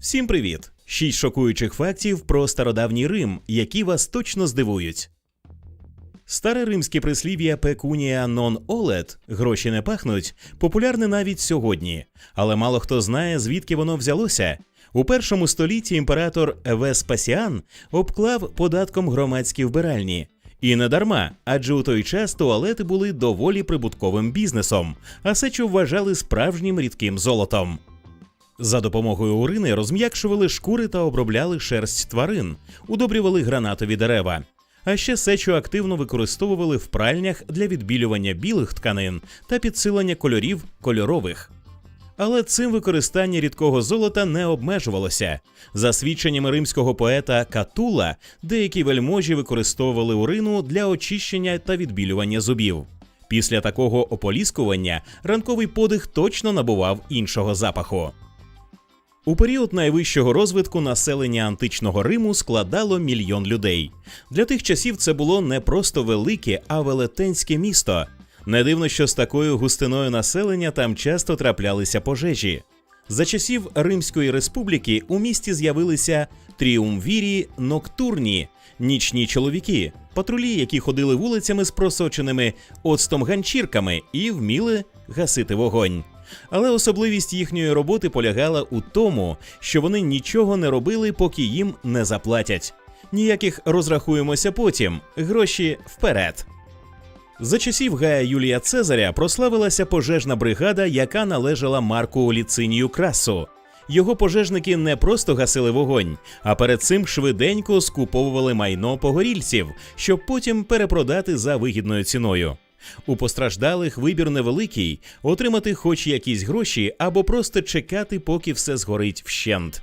Всім привіт! Шість шокуючих фактів про стародавній Рим, які вас точно здивують. Старе римське прислів'я пекунія нон олет гроші не пахнуть популярне навіть сьогодні, але мало хто знає, звідки воно взялося. У першому столітті імператор Веспасіан обклав податком громадські вбиральні. І не дарма, адже у той час туалети були доволі прибутковим бізнесом, а сечу вважали справжнім рідким золотом. За допомогою урини розм'якшували шкури та обробляли шерсть тварин, удобрювали гранатові дерева. А ще сечу активно використовували в пральнях для відбілювання білих тканин та підсилення кольорів кольорових. Але цим використання рідкого золота не обмежувалося. За свідченнями римського поета Катула, деякі вельможі використовували урину для очищення та відбілювання зубів. Після такого ополіскування ранковий подих точно набував іншого запаху. У період найвищого розвитку населення античного Риму складало мільйон людей. Для тих часів це було не просто велике, а велетенське місто. Не дивно, що з такою густиною населення там часто траплялися пожежі. За часів Римської республіки у місті з'явилися тріумвірі ноктурні, нічні чоловіки, патрулі, які ходили вулицями з просоченими оцтом ганчірками і вміли гасити вогонь. Але особливість їхньої роботи полягала у тому, що вони нічого не робили, поки їм не заплатять. Ніяких розрахуємося потім, гроші вперед. За часів Гая Юлія Цезаря прославилася пожежна бригада, яка належала Марку Ліцинію Красу. Його пожежники не просто гасили вогонь, а перед цим швиденько скуповували майно погорільців, щоб потім перепродати за вигідною ціною. У постраждалих вибір невеликий отримати хоч якісь гроші або просто чекати, поки все згорить вщент.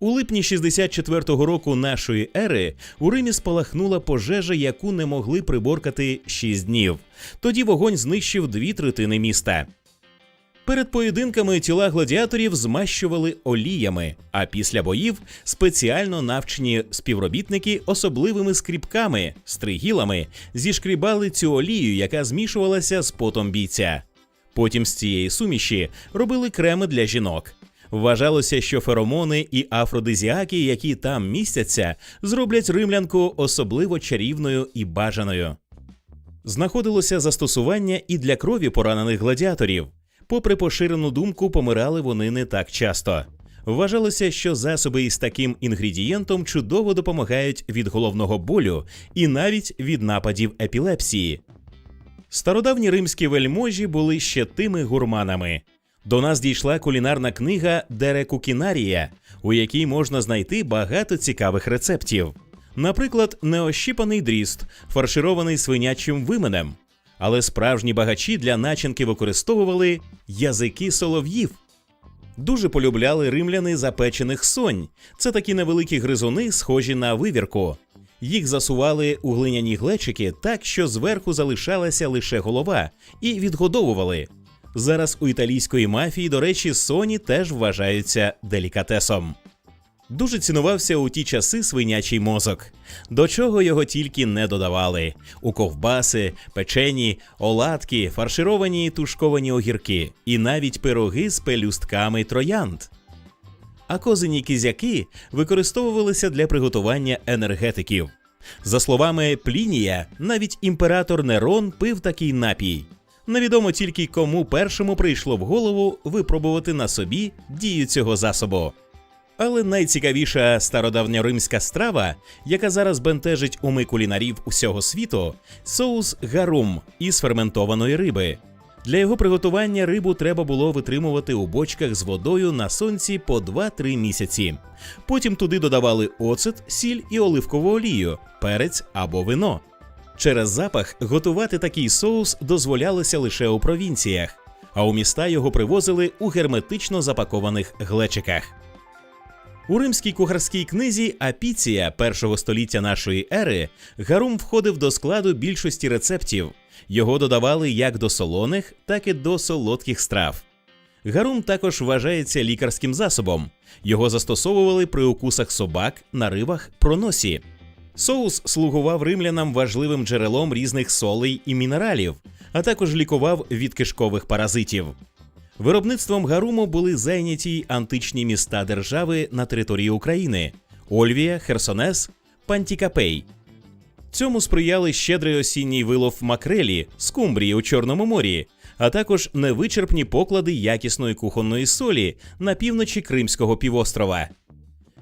У липні 64-го року нашої ери у Римі спалахнула пожежа, яку не могли приборкати 6 днів. Тоді вогонь знищив дві третини міста. Перед поєдинками тіла гладіаторів змащували оліями, а після боїв спеціально навчені співробітники особливими скріпками, стригілами зішкрібали цю олію, яка змішувалася з потом бійця. Потім з цієї суміші робили креми для жінок. Вважалося, що феромони і афродизіаки, які там містяться, зроблять римлянку особливо чарівною і бажаною. Знаходилося застосування і для крові поранених гладіаторів. Попри поширену думку, помирали вони не так часто. Вважалося, що засоби із таким інгредієнтом чудово допомагають від головного болю і навіть від нападів епілепсії. Стародавні римські вельможі були ще тими гурманами. До нас дійшла кулінарна книга Дерекукінарія, у якій можна знайти багато цікавих рецептів. Наприклад, неощіпаний дріст, фарширований свинячим вименем. Але справжні багачі для начинки використовували язики солов'їв. Дуже полюбляли римляни запечених сонь. Це такі невеликі гризуни, схожі на вивірку. Їх засували у глиняні глечики так, що зверху залишалася лише голова, і відгодовували. Зараз у італійської мафії, до речі, соні теж вважаються делікатесом. Дуже цінувався у ті часи свинячий мозок, до чого його тільки не додавали: у ковбаси, печені, оладки, фаршировані тушковані огірки, і навіть пироги з пелюстками троянд. А козині кізяки використовувалися для приготування енергетиків. За словами Плінія, навіть імператор Нерон пив такий напій. Невідомо тільки кому першому прийшло в голову випробувати на собі дію цього засобу. Але найцікавіша стародавньоримська страва, яка зараз бентежить уми кулінарів усього світу, соус гарум із ферментованої риби. Для його приготування рибу треба було витримувати у бочках з водою на сонці по 2-3 місяці. Потім туди додавали оцет, сіль і оливкову олію, перець або вино. Через запах готувати такий соус дозволялося лише у провінціях, а у міста його привозили у герметично запакованих глечиках. У римській кухарській книзі Апіція першого століття нашої ери гарум входив до складу більшості рецептів. Його додавали як до солоних, так і до солодких страв. Гарум також вважається лікарським засобом. Його застосовували при укусах собак, наривах, проносі. Соус слугував римлянам важливим джерелом різних солей і мінералів, а також лікував від кишкових паразитів. Виробництвом гаруму були зайняті античні міста держави на території України Ольвія, Херсонес, Пантікапей. Цьому сприяли щедрий осінній вилов макрелі, скумбрії у Чорному морі, а також невичерпні поклади якісної кухонної солі на півночі Кримського півострова.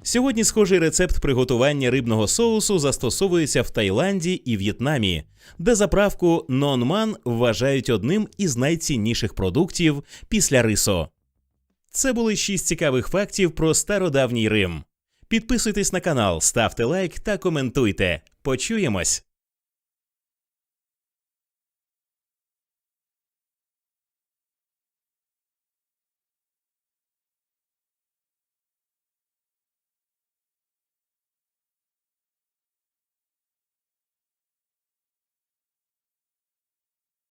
Сьогодні схожий рецепт приготування рибного соусу застосовується в Таїланді і В'єтнамі, де заправку нонман вважають одним із найцінніших продуктів після рису. Це були шість цікавих фактів про стародавній Рим. Підписуйтесь на канал, ставте лайк та коментуйте. Почуємось!